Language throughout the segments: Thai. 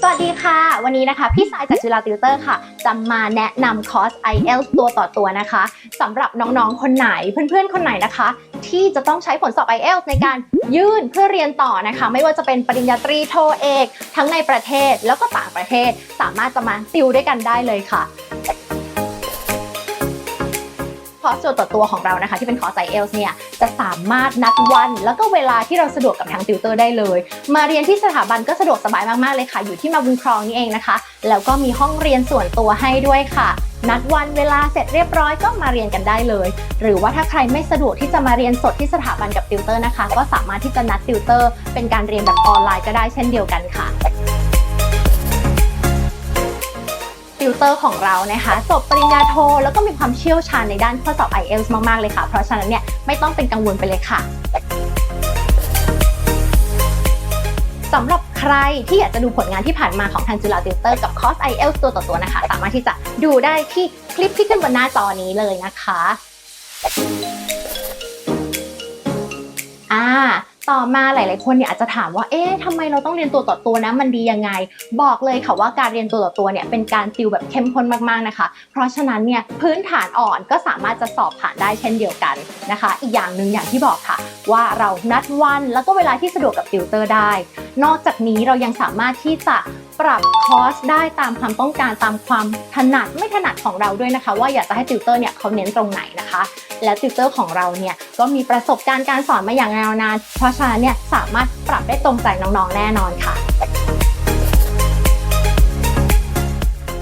สวัสดีค่ะ วันนี้นะคะ พี่สายจากจุฬาติวเตอร์ค่ะ จะมาแนะนำคอร์ส IELTS ตัวต่อตัวนะคะสำหรับน้องๆ คนไหนเพื่อนๆ คนไหนนะคะ ที่จะต้องใช้ผลสอบ IELTS ในการยื่นเพื่อเรียนต่อนะคะ ไม่ว่าจะเป็นปริญญาตรีโทเอก ทั้งในประเทศแล้วก็ต่างประเทศ สามารถจะมาติวด้วยกันได้เลยค่ะ คอร์สตัวต่อตัวของเรานะคะ ที่เป็นคอร์ส IELTS เนี่ยจะสามารถนัดวัน แล้วก็เวลาที่เราสะดวกกับทางติวเตอร์ได้เลย มาเรียนที่สถาบันก็สะดวกสบายมากๆเลยค่ะ อยู่ที่มาบุญครองนี่เองนะคะ แล้วก็มีห้องเรียนส่วนตัวให้ด้วยค่ะ นัดวันเวลาเสร็จเรียบร้อยก็มาเรียนกันได้เลย หรือว่าถ้าใครไม่สะดวกที่จะมาเรียนสดที่สถาบันกับติวเตอร์นะคะ ก็สามารถที่จะนัดติวเตอร์เป็นการเรียนแบบออนไลน์ก็ได้เช่นเดียวกันค่ะ ติวเตอร์ของเรานะคะจบปริญญาโทแล้วก็มีความเชี่ยวชาญในด้านข้อสอบ IELTS มาก ๆ เลยค่ะ เพราะฉะนั้นเนี่ยไม่ต้องเป็นกังวลไปเลยค่ะสำหรับใครที่อยากจะดูผลงานที่ผ่านมาของทางจุฬาติวเตอร์กับคอร์ส IELTS ตัวต่อตัวนะคะ สามารถที่จะดูได้ที่คลิปที่ขึ้นบนหน้าจอนี้เลยนะคะ อ่า ต่อมาหลาย ๆ คนเนี่ยอาจจะถามว่า เอ๊ะทำไมเราต้องเรียนตัวต่อตัวนะ มันดียังไง บอกเลยค่ะว่าการเรียนตัวต่อตัวเนี่ยเป็นการติวแบบเข้มข้นมาก ๆ นะคะ เพราะฉะนั้นเนี่ยพื้นฐานอ่อนก็สามารถจะสอบผ่านได้เช่นเดียวกันนะคะ อีกอย่างหนึ่งอย่างที่บอกค่ะ ว่าเรานัดวันแล้วก็เวลาที่สะดวกกับติวเตอร์ได้ นอกจากนี้เรายังสามารถที่จะ ปรับคอสได้ตามความต้องการตามความถนัดไม่ถนัดของเราด้วยนะคะ ว่าอยากจะให้ติวเตอร์เนี่ยเขาเน้นตรงไหนนะคะ และติวเตอร์ของเราเนี่ยก็มีประสบการณ์การสอนมาอย่างยาวนาน เพราะฉะนั้นเนี่ยสามารถปรับได้ตรงใจน้องๆแน่นอนค่ะ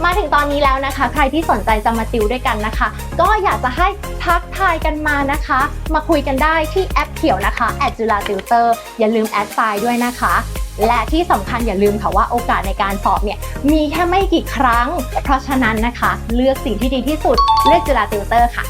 มาถึงตอนนี้แล้วนะคะ ใครที่สนใจจะมาติวด้วยกันนะคะ ก็อยากจะให้ทักทายกันมานะคะ มาคุยกันได้ที่แอปเขียวนะคะแอดจุฬาติวเตอร์อย่าลืมแอดไซน์ด้วยนะคะ และที่สำคัญอย่าลืมค่ะว่าโอกาสในการสอบเนี่ยมีแค่ไม่กี่ครั้ง เพราะฉะนั้นนะคะ เลือกสิ่งที่ดีที่สุดเลือกจุฬาติวเตอร์ค่ะ